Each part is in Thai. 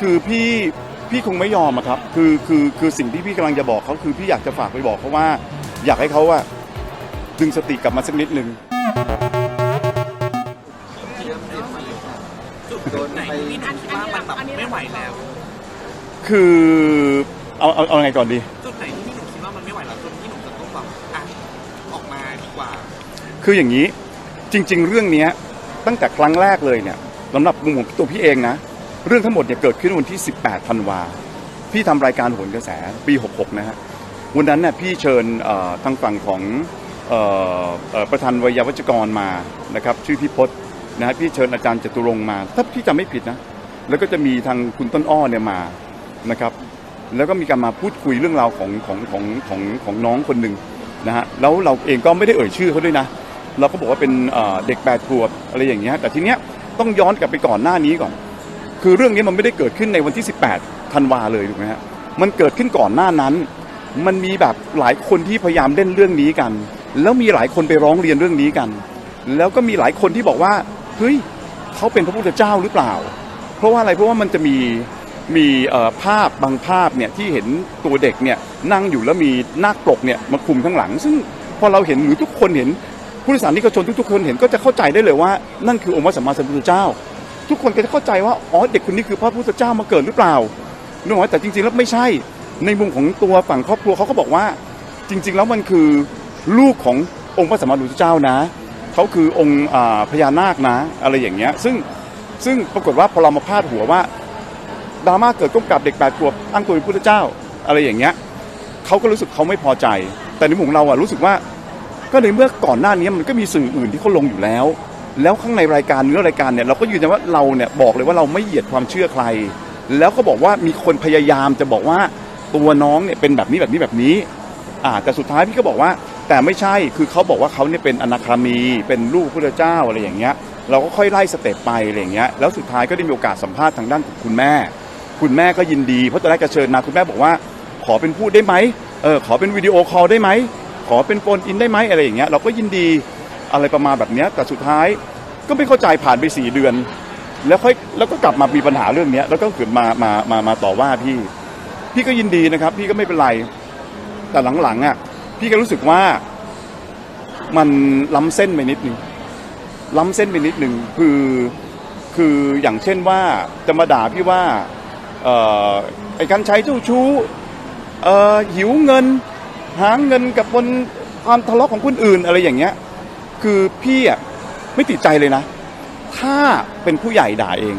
คือพี่พี่คงไม่ยอมอะครับ คือคือคือสิ่งที่พี่กำลังจะบอกเขาคือพี่อยากจะฝากไปบอกเขาว่า อยากให้เขาอะดึงสติกลับมาสักนิดนึงโดนไปที่หนูคิดว่ามันแบบไม่ไหวแล้ว คือเอาเอาเอาไงก่อนดี จุดไหนที่พี่หนูคิดว่ามันไม่ไหวแล้วจนพี่หนูจะต้องแบบอะออกมาดีกว่า คืออย่างนี้จริง ๆ เรื่องเนี้ยตั้งแต่ครั้งแรกเลยเนี่ยสำหรับมุมของตัวพี่เองนะ เรื่องทั้งหมดเนี่ยเกิดขึ้นวันที่ 18ธันวาพี่ทำรายการโหนกระแสปี 66 นะฮะวันนั้นเนี่ยพี่เชิญทางฝั่งของออประธานวิยาวัจกรมานะครับชื่อพี่พศนะฮะพี่เชิญอาจารย์จตุรงมา ถ้าพี่จำไม่ผิดนะ แล้วก็จะมีทางคุณต้นอ้อเนี่ยมานะครับแล้วก็มีการมาพูดคุยเรื่องราวของของของของของน้องคนหนึ่งนะฮะแล้วเราเองก็ไม่ได้เอ่ยชื่อเขาด้วยนะ เราก็บอกว่าเป็นเด็กแปดขวบอะไรอย่างเงี้ยแต่ทีเนี้ยต้องย้อนกลับไปก่อนหน้านี้ก่อน คือเรื่องนี้มันไม่ได้เกิดขึ้นในวันที่ 18ธันวาเลยถูกไหมฮะมันเกิดขึ้นก่อนหน้านั้น มันมีแบบหลายคนที่พยายามเล่นเรื่องนี้กัน แล้วมีหลายคนไปร้องเรียนเรื่องนี้กัน แล้วก็มีหลายคนที่บอกว่าเฮ้ยเขาเป็นพระพุทธเจ้าหรือเปล่า เพราะว่าอะไรเพราะว่ามันจะมีมีภาพบางภาพเนี่ยที่เห็นตัวเด็กเนี่ยนั่งอยู่แล้วมีนาคปลกเนี่ยมาคลุมข้างหลัง ซึ่งพอเราเห็นหรือทุกคนเห็นผู้โดยสารนิกชนทุกๆคนเห็นก็จะเข้าใจได้เลยว่า นั่นคือองค์พระสัมมาสัมพุทธเจ้า ทุกคนก็จะเข้าใจว่าอ๋อเด็กคนนี้คือพระพุทธเจ้ามาเกิดหรือเปล่านึกออกไหมแต่จริงๆแล้วไม่ใช่ ในมุมของตัวฝั่งครอบครัวเขาก็บอกว่า จริง ๆ แล้วมันคือลูกขององค์พระสัมมาสัมพุทธเจ้านะเขาคือองค์พญานาคนะ อะไรอย่างเงี้ย ซึ่งซึ่งปรากฏว่าพอเรามาพาดหัวว่าดราม่าเกิดก้มกับเด็กแปดขวบอ้างตัวเป็นพุทธเจ้า อะไรอย่างเงี้ยเขาก็รู้สึกเขาไม่พอใจ แต่ในมุมของเราอะรู้สึกว่า ก็ในเมื่อก่อนหน้านี้มันก็มีสื่ออื่นที่เขาลงอยู่แล้ว แล้วข้างในรายการเนื้อรายการเนี่ยเราก็ยืนยันว่าเราเนี่ยบอกเลยว่าเราไม่เหยียดความเชื่อใคร แล้วก็บอกว่ามีคนพยายามจะบอกว่าตัวน้องเนี่ยเป็นแบบนี้แบบนี้แบบนี้อ่าแต่สุดท้ายพี่ก็บอกว่า แต่ไม่ใช่คือเขาบอกว่าเขาเนี่ยเป็นอนาคามีเป็นลูกพระเจ้าอะไรอย่างเงี้ยเราก็ค่อยไล่สเต็ปไปอะไรอย่างเงี้ยแล้วสุดท้ายก็ได้มีโอกาสสัมภาษณ์ทางด้านของคุณแม่ คุณแม่ก็ยินดีเพราะตอนแรกจะเชิญมาคุณแม่บอกว่า ขอเป็นพูดได้ไหมเออขอเป็นวิดีโอคอลได้ไหมขอเป็นโฟนอินได้ไหมอะไรอย่างเงี้ยเราก็ยินดี อะไรประมาณแบบนี้แต่สุดท้ายก็ไม่เข้าใจผ่านไปสี่เดือน แล้วค่อยแล้วก็กลับมามีปัญหาเรื่องเนี้ยแล้วก็เกิดมามามามาต่อว่าพี่ พี่ก็ยินดีนะครับ พี่ก็ไม่เป็นไร แต่หลังๆอะพี่ก็รู้สึกว่ามันล้ำเส้นไปนิดนึงล้ำเส้นไปนิดนึงคือคืออย่างเช่นว่าจะมาด่าพี่ว่าเออไอ้การใช้เจ้าชู้เออหิวเงิน หาเงินกับบนความทะเลาะของคนอื่นอะไรอย่างเงี้ย คือพี่อะไม่ติดใจเลยนะ ถ้าเป็นผู้ใหญ่ด่าเอง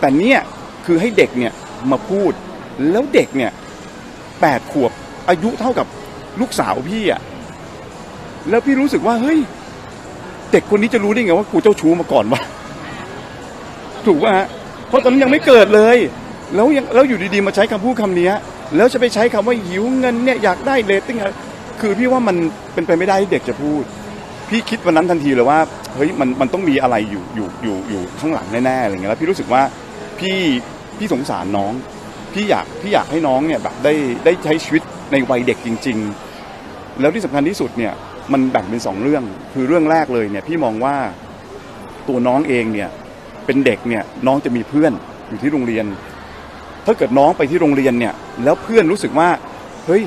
แต่เนี่ยคือให้เด็กเนี่ยมาพูด แล้วเด็กเนี่ยแปดขวบอายุเท่ากับลูกสาวพี่อะแล้วพี่รู้สึกว่าเฮ้ย เด็กคนนี้จะรู้ได้ไงว่ากูเจ้าชู้มาก่อนวะถูกป่ะฮะเพราะตอนนั้นยังไม่เกิดเลย แล้วยังแล้วอยู่ดีๆมาใช้คำพูดคำนี้แล้วจะไปใช้คำว่าหิวเงินเนี่ยอยากได้เรตติ้งอะคือพี่ว่ามันเป็นไปไม่ได้ที่เด็กจะพูด พี่คิดวันนั้นทันทีเลยว่าเฮ้ยมันมันต้องมีอะไรอยู่อยู่อยู่อยู่ข้างหลังแน่ๆอะไรเงี้ยแล้วพี่รู้สึกว่าพี่พี่สงสารน้องพี่อยากพี่อยากให้น้องเนี่ยแบบได้ได้ใช้ชีวิตในวัยเด็กจริง ๆ แล้วที่สำคัญที่สุดเนี่ยมันแบ่งเป็นสองเรื่องคือเรื่องแรกเลยเนี่ยพี่มองว่าตัวน้องเองเนี่ยเป็นเด็กเนี่ยน้องจะมีเพื่อนอยู่ที่โรงเรียน ถ้าเกิดน้องไปที่โรงเรียนเนี่ยแล้วเพื่อนรู้สึกว่าเฮ้ย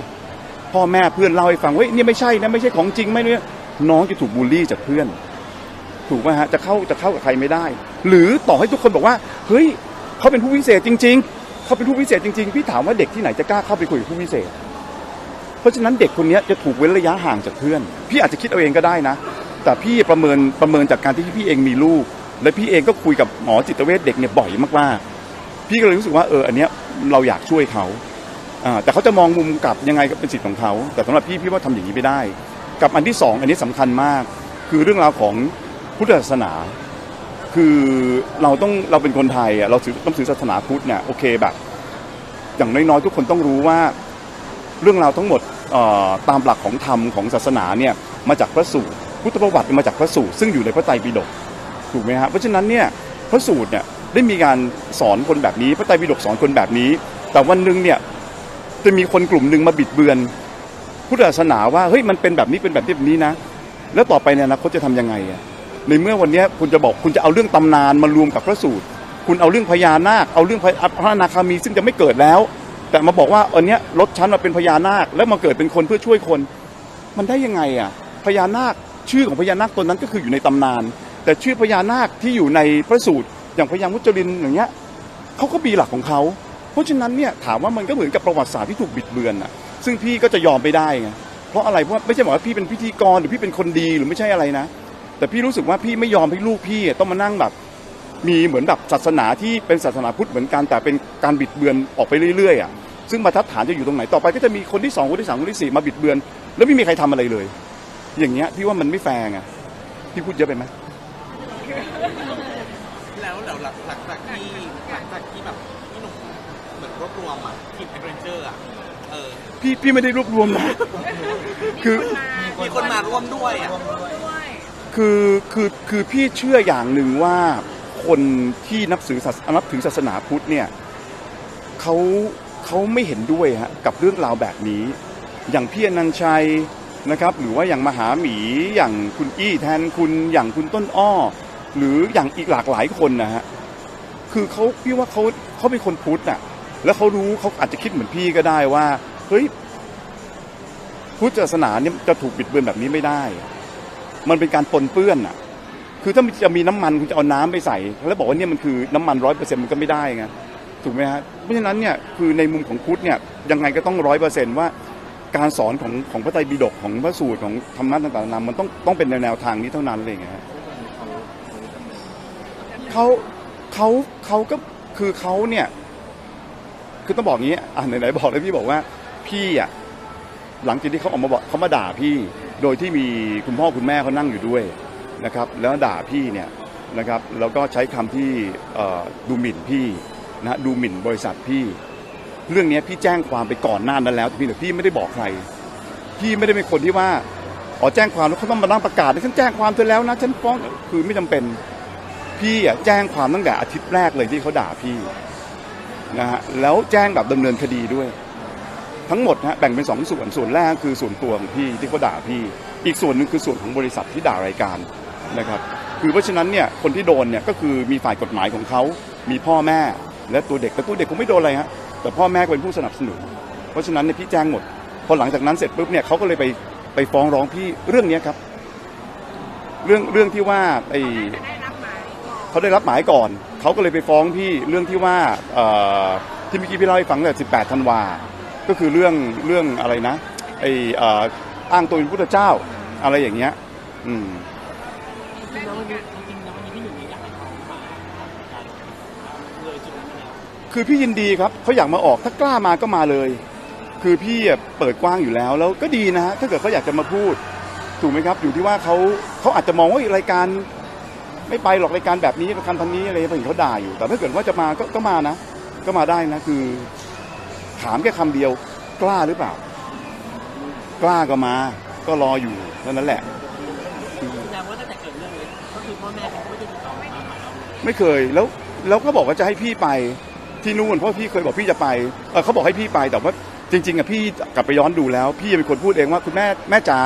พ่อแม่เพื่อนเล่าให้ฟังเฮ้ยนี่ไม่ใช่นะไม่ใช่ของจริงไม่เนี่ย น้องจะถูกบูลลี่จากเพื่อน ถูกไหมฮะจะเข้าจะเข้ากับใครไม่ได้ หรือต่อให้ทุกคนบอกว่า เฮ้ยเขาเป็นผู้พิเศษจริง ๆ เขาเป็นผู้พิเศษจริงๆพี่ถามว่าเด็กที่ไหนจะกล้าเข้าไปคุยกับผู้พิเศษ เพราะฉะนั้นเด็กคนนี้จะถูกเว้นระยะห่างจากเพื่อน พี่อาจจะคิดเอาเองก็ได้นะ แต่พี่ประเมินประเมินจากการที่พี่เองมีลูก และพี่เองก็คุยกับหมอจิตเวชเด็กเนี่ยบ่อยมากๆพี่ก็เลยรู้สึกว่าเอออันเนี้ยเราอยากช่วยเขาแต่เขาจะมองมุมกลับยังไงก็เป็นสิทธิ์ของเขา แต่สำหรับพี่พี่ว่าทำอย่างนี้ไม่ได้ กับอันที่สองอันนี้สำคัญมาก คือเรื่องราวของพุทธศาสนา คือเราต้องเราเป็นคนไทยอะเราถือต้องถือศาสนาพุทธเนี่ยโอเคแบบ อย่างน้อยๆทุกคนต้องรู้ว่าเรื่องราวทั้งหมดตามหลักของธรรมของศาสนาเนี่ยมาจากพระสูตรพุทธประวัติมาจากพระสูตรซึ่งอยู่ในพระไตรปิฎกถูกไหมฮะเพราะฉะนั้นเนี่ยพระสูตรเนี่ยได้มีการสอนคนแบบนี้ พระไตรปิฎกสอนคนแบบนี้ แต่วันหนึ่งเนี่ยจะมีคนกลุ่มหนึ่งมาบิดเบือน พุทธศาสนาว่าเฮ้ยมันเป็นแบบนี้เป็นแบบนี้แบบนี้นะ แล้วต่อไปในอนาคตจะทำยังไงอะในเมื่อวันนี้คุณจะบอกคุณจะเอาเรื่องตำนานมารวมกับพระสูตร คุณเอาเรื่องพญานาค เอาเรื่องพระอนาคามีซึ่งจะไม่เกิดแล้ว แต่มาบอกว่าอันเนี้ยรถฉันมาเป็นพญานาค แล้วมาเกิดเป็นคนเพื่อช่วยคน มันได้ยังไงอะพญานาคชื่อของพญานาคตนนั้นก็คืออยู่ในตำนาน แต่ชื่อพญานาคที่อยู่ในพระสูตร อย่างพญามุจลินอย่างเงี้ยเขาก็มีหลักของเขาเพราะฉะนั้นเนี่ยถามว่ามันก็เหมือนกับประวัติศาสตร์ที่ถูกบิดเบือนอะ ซึ่งพี่ก็จะยอมไม่ได้ไงเพราะอะไรเพราะไม่ใช่บอกว่าพี่เป็นพิธีกรหรือพี่เป็นคนดีหรือไม่ใช่อะไรนะ แต่พี่รู้สึกว่าพี่ไม่ยอมให้ลูกพี่ต้องมานั่งแบบ มีเหมือนแบบศาสนาที่เป็นศาสนาพุทธเหมือนกันแต่เป็นการบิดเบือนออกไปเรื่อยๆอะซึ่งบรรทัดฐานจะอยู่ตรงไหนต่อไปก็จะมีคนที่สองคนที่สามคนที่สี่มาบิดเบือน แล้วไม่มีใครทำอะไรเลย อย่างเงี้ยพี่ว่ามันไม่แฟร์ไงพี่พูดเยอะไปไหมแล้วแล้วหลังหลังจากที่หลังจากที่แบบพี่หนุ่มเหมือนรวบรวมอะทีมแอดเวนเจอร์อะเออ พี่พี่ไม่ได้รวบรวมนะคือมีคนมาร่วมด้วยอะคือคือคือพี่เชื่ออย่างหนึ่งว่าคนที่นับถือศาสนับถือศาสนาพุทธเนี่ยเขาเขาไม่เห็นด้วยฮะกับเรื่องราวแบบนี้ อย่างพี่อนันต์ชัยนะครับ หรือว่าอย่างมหาหมีอย่างคุณอี้แทนคุณอย่างคุณต้นอ้อ หรืออย่างอีกหลากหลายคนนะฮะคือเขาพี่ว่าเขาเขาเป็นคนพุทธอะแล้วเขารู้เขาอาจจะคิดเหมือนพี่ก็ได้ว่าเฮ้ยพุทธศาสนาเนี่ยจะถูกบิดเบือนแบบนี้ไม่ได้ มันเป็นการปนเปื้อนอะ คือถ้าจะมีน้ำมันคุณจะเอาน้ำไปใส่ แล้วบอกว่าเนี่ยมันคือน้ำมันร้อยเปอร์เซ็นต์มันก็ไม่ได้ไงถูกไหมฮะเพราะฉะนั้นเนี่ยคือในมุมของพุทธเนี่ยยังไงก็ต้องร้อยเปอร์เซ็นต์ว่าการสอนของของพระไตรปิฎกของพระสูตรของธรรมะต่างๆนานามันต้องต้องเป็นแนวทางนี้เท่านั้นเลยไงฮะเขาเขาเขาก็คือเขาเนี่ย คือต้องบอกงี้อะไหนๆบอกเลยพี่บอกว่า พี่อะหลังจากที่เขาออกมาบอกเขามาด่าพี่โดยที่มีคุณพ่อคุณแม่เขานั่งอยู่ด้วยนะครับ แล้วด่าพี่เนี่ยนะครับแล้วก็ใช้คำที่ดูหมิ่นพี่นะดูหมิ่นบริษัทพี่ เรื่องนี้พี่แจ้งความไปก่อนหน้านั้นแล้วพี่แต่พี่ไม่ได้บอกใคร พี่ไม่ได้เป็นคนที่ว่าอ๋อแจ้งความแล้วเขาต้องมานั่งประกาศฉันแจ้งความเธอแล้วนะฉันฟ้องคือไม่จำเป็นพี่อะแจ้งความตั้งแต่อาทิตย์แรกเลยที่เขาด่าพี่นะฮะแล้วแจ้งแบบดำเนินคดีด้วย ทั้งหมดนะฮะแบ่งเป็นสองส่วนส่วนแรกคือส่วนตัวของพี่ที่เขาด่าพี่ อีกส่วนหนึ่งคือส่วนของบริษัทที่ด่ารายการนะครับคือเพราะฉะนั้นเนี่ยคนที่โดนเนี่ยก็คือมีฝ่ายกฎหมายของเขา มีพ่อแม่และตัวเด็กแต่ตัวเด็กคงไม่โดนอะไรฮะแต่พ่อแม่เป็นผู้สนับสนุน เพราะฉะนั้นเนี่ยพี่แจ้งหมดพอหลังจากนั้นเสร็จปุ๊บเนี่ยเขาก็เลยไปไปฟ้องร้องพี่เรื่องเนี้ยครับ เรื่องเรื่องที่ว่าไอเขาได้รับหมายก่อนเขาก็เลยไปฟ้องพี่เรื่องที่ว่าเอ่อที่เมื่อกี้พี่เล่าให้ฟังตั้งแต่18ธันวา ก็คือเรื่องเรื่องอะไรนะไออ,อ้างตัวเป็นพุทธเจ้าอะไรอย่างเงี้ย อืมคือพี่ยินดีครับเขาอยากมาออกถ้ากล้ามาก็มาเลย คือพี่เปิดกว้างอยู่แล้วแล้วก็ดีนะฮะถ้าเกิดเขาอยากจะมาพูดถูกไหมครับ อยู่ที่ว่าเขาเขาอาจจะมองว่ารายการ ไม่ไปหรอกรายการแบบนี้รายการพันนี้อะไรเห็นเขาด่าอยู่ แต่ถ้าเกิดว่าจะมาก็ก็มานะ ก็มาได้นะคือ ถามแค่คำเดียว กล้าหรือเปล่า กล้าก็มา ก็รออยู่เท่านั้นแหละแสดงว่าตั้งแต่เกิดเรื่องเลยก็คือพ่อแม่เขาไม่ได้ติดต่อมาหาเราไม่เคยแล้วแล้วก็บอกว่าจะให้พี่ไปที่นู่นเพราะพี่เคยบอกพี่จะไปเออเขาบอกให้พี่ไปแต่ว่าจริงๆอะพี่กลับไปย้อนดูแล้ว พี่เป็นคนพูดเองว่าคุณแม่แม่จ๋า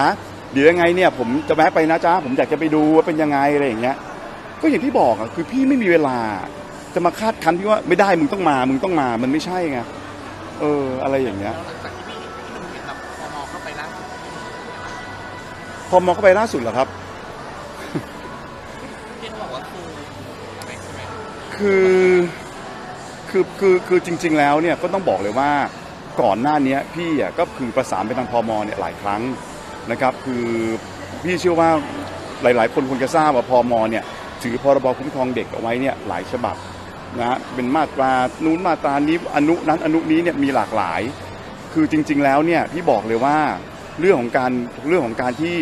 เดี๋ยวยังไงเนี่ย ผมจะแวะไปนะจ๊ะผมอยากจะไปดูว่าเป็นยังไงอะไรอย่างเงี้ย ก็อย่างที่บอกอะคือพี่ไม่มีเวลา จะมาคาดคันพี่ว่าไม่ได้มึงต้องมา มึงต้องมามันไม่ใช่ไง เออ อะไรอย่างเงี้ยแล้วหลังจากที่พี่พี่หนุ่มเห็นแบบพอมอเข้าไปล่าสุดพอมองเข้าไปล่าสุดเหรอครับที่เขาบอกว่าคืออะไรใช่ไหมคือคือคือคือจริง ๆ แล้วเนี่ยก็ต้องบอกเลยว่าก่อนหน้านี้พี่อะก็คือประสานไปทางพมเนี่ยหลายครั้งนะครับ คือพี่เชื่อว่าหลาย ๆ คนคงจะทราบว่าพมเนี่ยถือพรบคุ้มครองเด็กเอาไว้เนี่ยหลายฉบับ นะฮะเป็นมาตรานู้นมาตรานี้อนุนั้นอนุนี้เนี่ยมีหลากหลาย คือจริง ๆ แล้วเนี่ยพี่บอกเลยว่าเรื่องของการเรื่องของการที่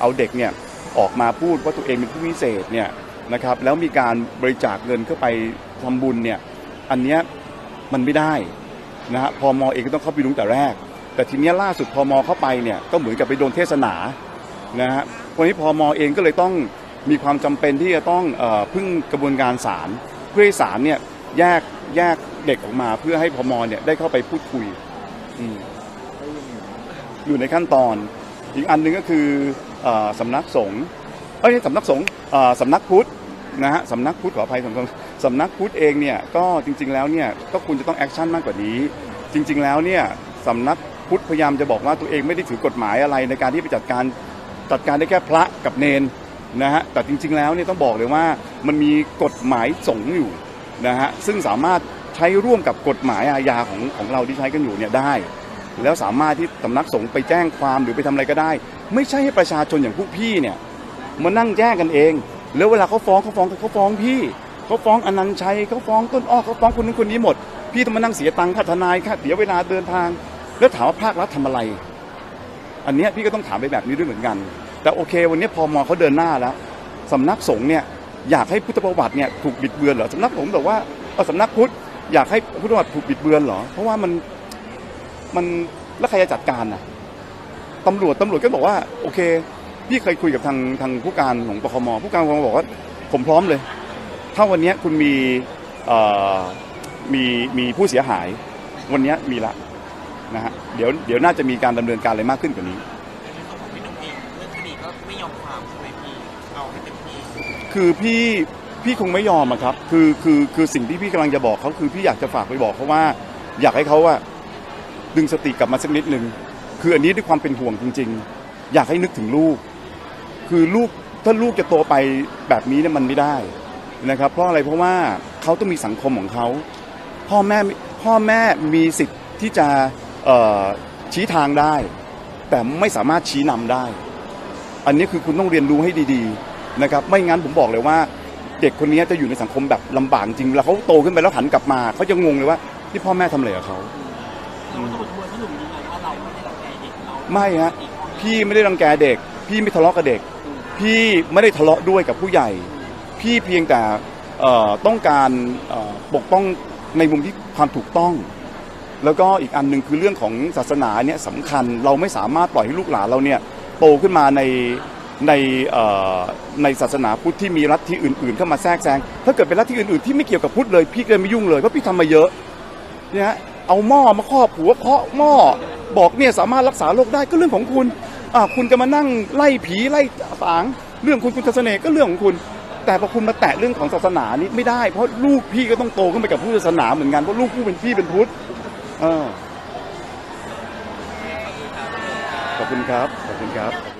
เอาเด็กเนี่ยออกมาพูดว่าตัวเองเป็นผู้พิเศษเนี่ยนะครับแล้วมีการบริจาคเงินเข้าไปทำบุญเนี่ยอันเนี้ยมันไม่ได้นะฮะพมเองก็ต้องเข้าไปรู้แต่แรก แต่ทีเนี้ยล่าสุดพมเข้าไปเนี่ยก็เหมือนกับไปโดนเทศนานะฮะวันนี้พมเองก็เลยต้องมีความจำเป็นที่จะต้องอพึ่งกระบวนการศาล เพื่อให้ศาลเนี่ยแยกแยกเด็กออกมาเพื่อให้พมเนี่ยได้เข้าไปพูดคุยอืมอยู่ในขั้นตอน อีกอันหนึ่งก็คือเอ่อสำนักสงฆ์เอ้ยสำนักสงฆ์เอ่อสำนักพุทธนะฮะสำนักพุทธขออภัยสำนักสำนักพุทธเองเนี่ยก็จริง ๆแล้วเนี่ยก็ควรจะต้องแอคชั่นมากกว่านี้ จริง ๆ แล้วเนี่ยสำนักพุทธพยายามจะบอกว่าตัวเองไม่ได้ถือกฎหมายอะไรในการที่ไปจัดการจัดการได้แค่พระกับเนน นะฮะแต่จริง ๆ แล้วเนี่ยต้องบอกเลยว่ามันมีกฎหมายสงฆ์อยู่นะฮะซึ่งสามารถใช้ร่วมกับกฎหมายอาญาของของเราที่ใช้กันอยู่เนี่ยได้ แล้วสามารถที่สำนักสงฆ์ไปแจ้งความหรือไปทำอะไรก็ได้ ไม่ใช่ให้ประชาชนอย่างพวกพี่เนี่ยมานั่งแจ้งกันเอง แล้วเวลาเขาฟ้องเขาฟ้องเขาฟ้องพี่เขาฟ้องอนันต์ชัยเขาฟ้องต้นอ้อเขาฟ้องคนนู้นคนนี้หมด พี่ต้องมานั่งเสียตังค่าทนายค่าเสียเวลาเดินทาง แล้วถามว่าภาครัฐทำอะไร อันเนี้ยพี่ก็ต้องถามไปแบบนี้ด้วยเหมือนกัน แต่โอเค วันนี้พอมอเขาเดินหน้าแล้วสำนักสงฆ์เนี่ยอยากให้พุทธประวัติเนี่ยถูกบิดเบือนเหรอสำนักสงฆ์บอกว่าเออสำนักพุทธอยากให้พุทธประวัติถูกบิดเบือนเหรอ เพราะว่ามันมันแล้วใครจะจัดการน่ะตำรวจตำรวจก็บอกว่า โอเค พี่เคยคุยกับทางทางผู้การของปคมผู้การปคมบอกว่าผมพร้อมเลย ถ้าวันนี้คุณมีมีมีผู้เสียหาย วันนี้มีละนะฮะเดี๋ยวเดี๋ยวน่าจะมีการดำเนินการอะไรมากขึ้นกว่านี้ คือพี่พี่คงไม่ยอมอะครับ คือคือคือสิ่งที่พี่กำลังจะบอกเขาคือพี่อยากจะฝากไปบอกเขาว่า อยากให้เขาว่าดึงสติกลับมาสักนิดนึงคืออันนี้ด้วยความเป็นห่วงจริง ๆ อยากให้นึกถึงลูก คือลูกถ้าลูกจะโตไปแบบนี้เนี่ยมันไม่ได้นะครับ เพราะอะไรเพราะว่าเขาต้องมีสังคมของเขาพ่อแม่พ่อแม่มีสิทธิ์ที่จะชี้ทางได้ แต่ไม่สามารถชี้นำได้ อันนี้คือคุณต้องเรียนรู้ให้ดีๆ นะครับไม่งั้นผมบอกเลยว่า เด็กคนนี้จะอยู่ในสังคมแบบลำบากจริงเวลาเขาโตขึ้นไปแล้วหันกลับมาเขาจะงงเลยว่าที่พ่อแม่ทำอะไรกับเขา เราต้องบทพี่หนุ่มยังไงว่าเราไม่ได้รังแกเด็กเราไม่ฮะพี่ไม่ได้รังแกเด็ก พี่ไม่ทะเลาะกับเด็ก พี่ไม่ได้ทะเลาะด้วยกับผู้ใหญ่ พี่เพียงแต่เอ่อต้องการเอ่อปกป้องในมุมที่ความถูกต้อง แล้วก็อีกอันหนึ่งคือเรื่องของศาสนาเนี่ยสำคัญเราไม่สามารถปล่อยให้ลูกหลานเราเนี่ยโตขึ้นมาใน ในในศาสนาพุทธที่มีลัทธิอื่น ๆ เข้ามาแทรกแซงถ้าเกิดเป็นลัทธิอื่น ๆ ที่ไม่เกี่ยวกับพุทธเลยพี่ก็เลยไม่ยุ่งเลยเพราะพี่ทำมาเยอะเนี่ยฮะเอาหม้อมาครอบหัวเคาะหม้อบอกเนี่ยสามารถรักษาโรคได้ก็เรื่องของคุณอ่าคุณจะมานั่งไล่ผีไล่สางเรื่องคุณคุณทัศเนก็เรื่องของคุณ แต่พอคุณมาแตะเรื่องของศาสนานี่ไม่ได้ เพราะลูกพี่ก็ต้องโตขึ้นไปกับพุทธศาสนาเหมือนกันเพราะลูกผู้เป็นพี่เป็นพุทธเออขอบคุณครับขอบคุณครับ